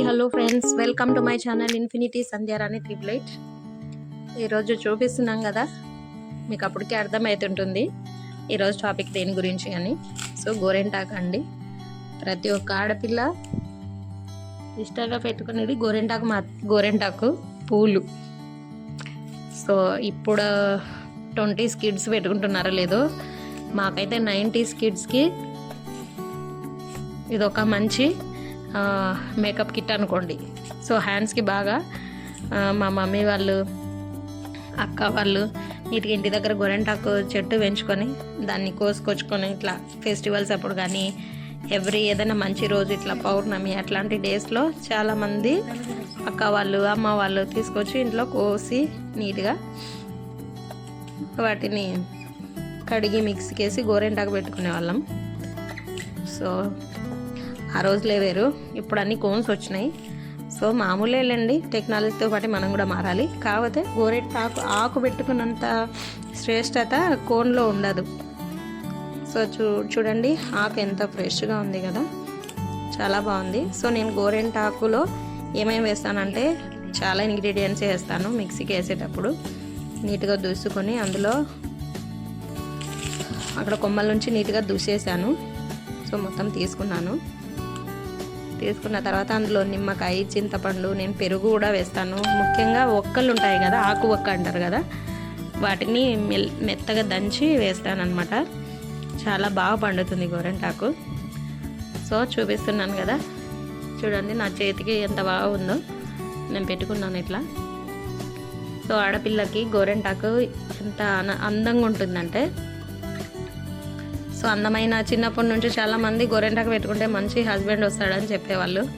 Hello friends welcome to my channel infinity Sandhyarani త్రిబులైట్ ఈరోజు చూపిస్తున్నాం కదా మీకు అప్పటికే అర్థమవుతుంటుంది ఈరోజు టాపిక్ దేని గురించి అని. సో గోరెంటాకు అండి. ప్రతి ఒక్క ఆడపిల్ల ఇష్టంగా పెట్టుకునేది గోరెంటాకు మా గోరెంటాకు పూలు. సో ఇప్పుడు ట్వంటీస్ కిడ్స్ పెట్టుకుంటున్నారో లేదో మాకైతే నైంటీస్ కిడ్స్కి ఇది ఒక మంచి మేకప్ కిట్ అనుకోండి. సో హ్యాండ్స్కి బాగా మా మమ్మీ వాళ్ళు అక్క వాళ్ళు వీటికి ఇంటి దగ్గర గొరెంటాకు చెట్టు పెంచుకొని దాన్ని కోసుకొచ్చుకొని ఇట్లా ఫెస్టివల్స్ అప్పుడు కానీ ఎవ్రీ ఏదైనా మంచి రోజు ఇట్లా పౌర్ణమి అట్లాంటి డేస్లో చాలామంది అక్క వాళ్ళు అమ్మ వాళ్ళు తీసుకొచ్చి ఇంట్లో కోసి నీట్గా వాటిని కడిగి మిక్సీకి వేసి గోరెంటాకు పెట్టుకునే వాళ్ళం. సో ఆ రోజులే వేరు. ఇప్పుడు అన్ని కోన్స్ వచ్చినాయి. సో మామూలేలండి టెక్నాలజీతో పాటు మనం కూడా మారాలి. కాకపోతే గోరెట్ ఆకు ఆకు పెట్టుకున్నంత శ్రేష్టత కోన్లో ఉండదు. సో చూ చూడండి. ఆకు ఎంత ఫ్రెష్గా ఉంది కదా. చాలా బాగుంది. సో నేను గోరెంట ఆకులో ఏమేమి వేస్తానంటే చాలా ఇంగ్రీడియంట్స్ వేస్తాను మిక్సీకి వేసేటప్పుడు. నీట్గా దూసుకొని అందులో అక్కడ కొమ్మల నుంచి నీట్గా దూసేసాను. సో మొత్తం తీసుకున్నాను. తీసుకున్న తర్వాత అందులో నిమ్మకాయ చింతపండు నేను పెరుగు కూడా వేస్తాను. ముఖ్యంగా ఒక్కలు ఉంటాయి కదా ఆకు ఒక్క అంటారు కదా వాటిని మెల్ మెత్తగా దంచి వేస్తానమాట చాలా బాగా పండుతుంది గోరెంటాకు. సో చూపిస్తున్నాను కదా. చూడండి నా చేతికి ఎంత బాగా ఉందో. నేను పెట్టుకున్నాను ఇట్లా. సో ఆడపిల్లకి గోరెంటాకు ఎంత అన- అందంగా ఉంటుందంటే సో అందమైన చిన్నప్పటి నుంచి చాలా మంది గోరెంటాకు పెట్టుకుంటే మంచి హస్బెండ్ వస్తాడని చెప్పేవాళ్ళు.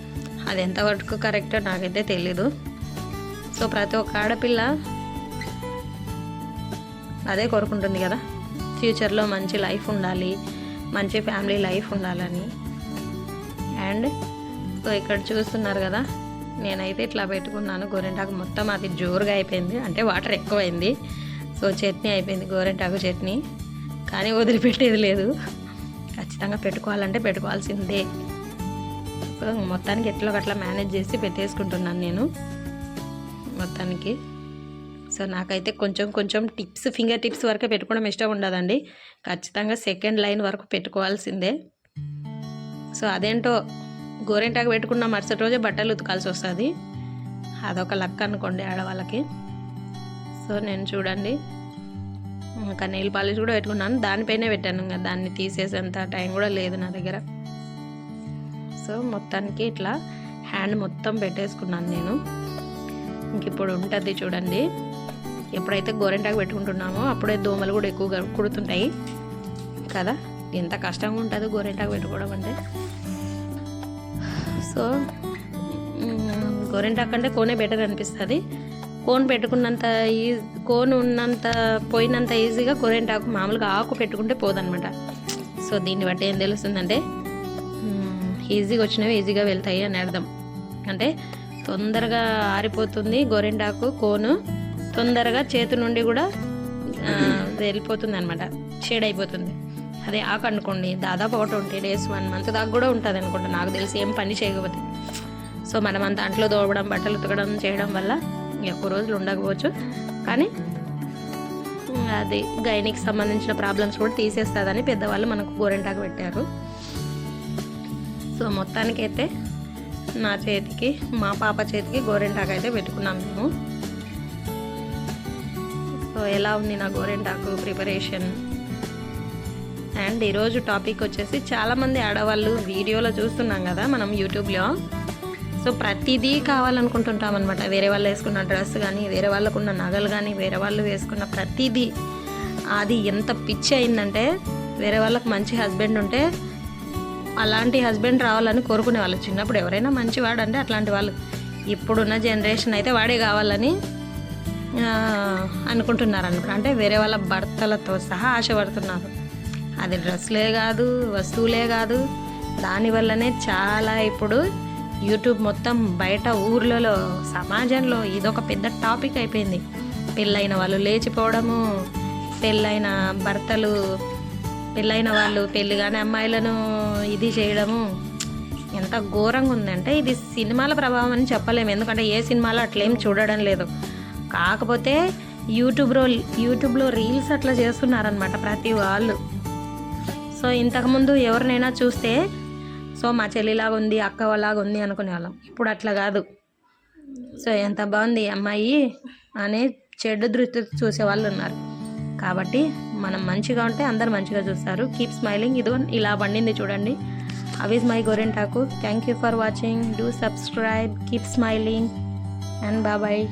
అది ఎంతవరకు కరెక్టో నాకైతే తెలీదు. సో ప్రతి ఒక్క ఆడపిల్ల అదే కోరుకుంటుంది కదా. ఫ్యూచర్లో మంచి లైఫ్ ఉండాలి మంచి ఫ్యామిలీ లైఫ్ ఉండాలని. అండ్ సో ఇక్కడ చూస్తున్నారు కదా నేనైతే ఇట్లా పెట్టుకున్నాను. గోరెంటాకు మొత్తం అది జోరుగా అయిపోయింది. అంటే వాటర్ ఎక్కువైంది. సో చట్నీ అయిపోయింది గోరెంటాకు చట్నీ. కానీ వదిలిపెట్టేది లేదు. ఖచ్చితంగా పెట్టుకోవాలంటే పెట్టుకోవాల్సిందే. మొత్తానికి ఎట్లో అట్లా మేనేజ్ చేసి పెట్టేసుకుంటున్నాను నేను. మొత్తానికి. సో నాకైతే కొంచెం కొంచెం టిప్స్ ఫింగర్ టిప్స్ వరకే పెట్టుకోవడం ఇష్టం ఉండదండి. ఖచ్చితంగా సెకండ్ లైన్ వరకు పెట్టుకోవాల్సిందే. సో అదేంటో గోరెంటాకు పెట్టుకున్న మరుసటి రోజే బట్టలు ఉతకాల్సి వస్తుంది. అదొక లక్ అనుకోండి ఆడవాళ్ళకి. సో నేను చూడండి. ఇంకా నెయిల్ పాలిష్ కూడా పెట్టుకున్నాను. దానిపైనే పెట్టాను ఇంకా. దాన్ని తీసేసేంత టైం కూడా లేదు నా దగ్గర. సో మొత్తానికి ఇట్లా హ్యాండ్ మొత్తం పెట్టేసుకున్నాను నేను. ఇంక ఇప్పుడు ఉంటుంది చూడండి. ఎప్పుడైతే గోరెంటాకు పెట్టుకుంటున్నామో అప్పుడే దోమలు కూడా ఎక్కువగా కుడుతుంటాయి. కదా? ఎంత కష్టంగా ఉంటుంది గోరెంటాకు పెట్టుకోవడం అంటే. సో గోరెంటాకు అంటే కోనే బెటర్ అనిపిస్తుంది. కోన్ పెట్టుకున్నంత ఈ కోన్ ఉన్నంత పోయినంత ఈజీగా గోరెంటాకు మామూలుగా ఆకు పెట్టుకుంటే పోదనమాట సో దీన్ని బట్టి ఏం తెలుస్తుందంటే ఈజీగా వచ్చినవి ఈజీగా వెళ్తాయి అని అర్థం. అంటే తొందరగా ఆరిపోతుంది గోరెంటాకు కోను తొందరగా చేతి నుండి కూడా వెళ్ళిపోతుంది అనమాట షేడ్ అయిపోతుంది అదే ఆకు అనుకోండి దాదాపు ఒక ట్వంటీ డేస్ వన్ మంత్ దాకా కూడా ఉంటుంది అనుకుంటా. నాకు తెలిసి ఏం పని చేయకపోతే. సో మనం అంత అంట్లో దోవడం బట్టలు ఉతకడం చేయడం వల్ల ఎక్కువ రోజులు ఉండకపోవచ్చు. కానీ అది గైనికి సంబంధించిన ప్రాబ్లమ్స్ కూడా తీసేస్తుందని పెద్దవాళ్ళు మనకు గోరెంటాకు పెట్టారు. సో మొత్తానికైతే నా చేతికి మా పాప చేతికి గోరెంటాకు అయితే పెట్టుకున్నాం మేము. సో ఎలా ఉంది నా గోరెంటాకు ప్రిపరేషన్? అండ్ ఈరోజు టాపిక్ వచ్చేసి చాలామంది ఆడవాళ్ళు వీడియోలో చూస్తున్నాం కదా మనం యూట్యూబ్లో. సో ప్రతిదీ కావాలనుకుంటుంటాం అనమాట వేరే వాళ్ళు వేసుకున్న డ్రెస్ కానీ వేరే వాళ్ళకున్న నగలు కానీ వేరే వాళ్ళు వేసుకున్న ప్రతిదీ. అది ఎంత పిచ్చి అయిందంటే వేరే వాళ్ళకి మంచి హస్బెండ్ ఉంటే అలాంటి హస్బెండ్ రావాలని కోరుకునే వాళ్ళు. చిన్నప్పుడు ఎవరైనా మంచివాడు అంటే అట్లాంటి వాళ్ళు. ఇప్పుడున్న జనరేషన్ అయితే వాడే కావాలని అనుకుంటున్నారు అనమాట అంటే వేరే వాళ్ళ భర్తలతో సహా ఆశపడుతున్నారు అది డ్రెస్లే కాదు వస్తువులే కాదు. దానివల్లనే చాలా ఇప్పుడు యూట్యూబ్ మొత్తం బయట ఊర్లలో సమాజంలో ఇదొక పెద్ద టాపిక్ అయిపోయింది. పెళ్ళైన వాళ్ళు లేచిపోవడము పెళ్ళైన భర్తలు పెళ్ళైన వాళ్ళు పెళ్ళి కాని అమ్మాయిలను ఇది చేయడము ఎంత ఘోరంగా ఉందంటే ఇది సినిమాల ప్రభావం అని చెప్పలేము. ఎందుకంటే ఏ సినిమాలో అట్లేం చూడడం లేదు. కాకపోతే యూట్యూబ్లో యూట్యూబ్లో రీల్స్ అట్లా చేస్తున్నారనమాట ప్రతి వాళ్ళు. సో ఇంతకుముందు ఎవరినైనా చూస్తే సో మా చెల్లిలాగా ఉంది అక్క వాళ్ళలాగా ఉంది అనుకునే వాళ్ళం ఇప్పుడు అట్లా కాదు. సో ఎంత బాగుంది అమ్మాయి అనే చెడు దృష్టి చూసే వాళ్ళు ఉన్నారు. కాబట్టి మనం మంచిగా ఉంటే అందరు మంచిగా చూస్తారు. కీప్ స్మైలింగ్ ఇది ఇలా పండింది చూడండి. అవిజ్ my గోరెంటాకు thank you for watching do subscribe keep smiling and bye bye